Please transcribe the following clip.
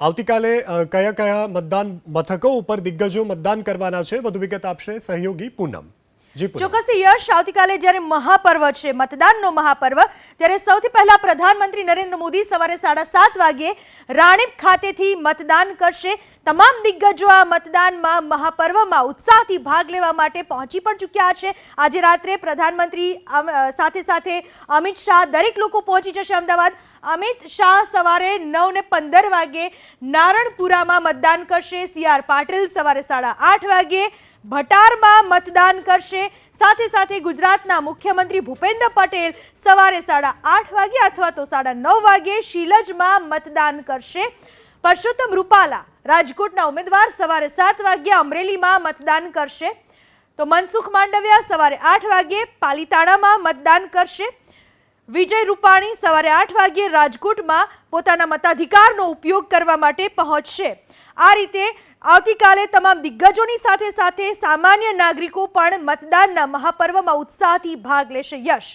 આવતીકાલે કયા કયા મતદાન મથકો ઉપર દિગ્ગજો મતદાન કરવાના છે? વધુ વિગત આપશે સહયોગી પૂનમ. જી ચોક્કસ યશ આવતીકાલે જ્યારે મહાપર્વ છે, મતદાનનો મહાપર્વ, ત્યારે સૌથી પહેલા પ્રધાનમંત્રી નરેન્દ્ર મોદી સવારે સાડા સાત વાગ્યે રાણીપ ખાતેથી મતદાન કરશે. તમામ દિગ્ગજો આ મતદાનમાં મહાપર્વમાં ઉત્સાહથી ભાગ લેવા માટે પહોંચી પણ ચૂક્યા છે. આજે રાત્રે પ્રધાનમંત્રી સાથે સાથે અમિત શાહ દરેક લોકો પહોંચી જશે અમદાવાદ. અમિત શાહ સવારે નવ ને પંદર વાગે નારણપુરામાં મતદાન કરશે. સી પાટીલ સવારે સાડા આઠ વાગે ભટારમાં મતદાન કરશે. સાથે સાથે ગુજરાતના મુખ્યમંત્રી ભૂપેન્દ્ર પટેલ સવારે સાડા આઠ વાગે અથવા તો સાડા નવ વાગે શીલજમાં મતદાન કરશે. પરસોત્તમ રૂપાલા રાજકોટના ઉમેદવાર સવારે સાત વાગ્યે અમરેલીમાં મતદાન કરશે. તો મનસુખ માંડવિયા સવારે આઠ વાગ્યે પાલીતાણામાં મતદાન કરશે. વિજય રૂપાણી સવારે આઠ વાગ્યે રાજકોટમાં પોતાના મતાધિકારનો ઉપયોગ કરવા માટે પહોંચશે. આ રીતે આવતીકાલે તમામ દિગ્ગજોની સાથે સાથે સામાન્ય નાગરિકો પણ મતદાનના મહાપર્વમાં ઉત્સાહથી ભાગ લેશે યશ.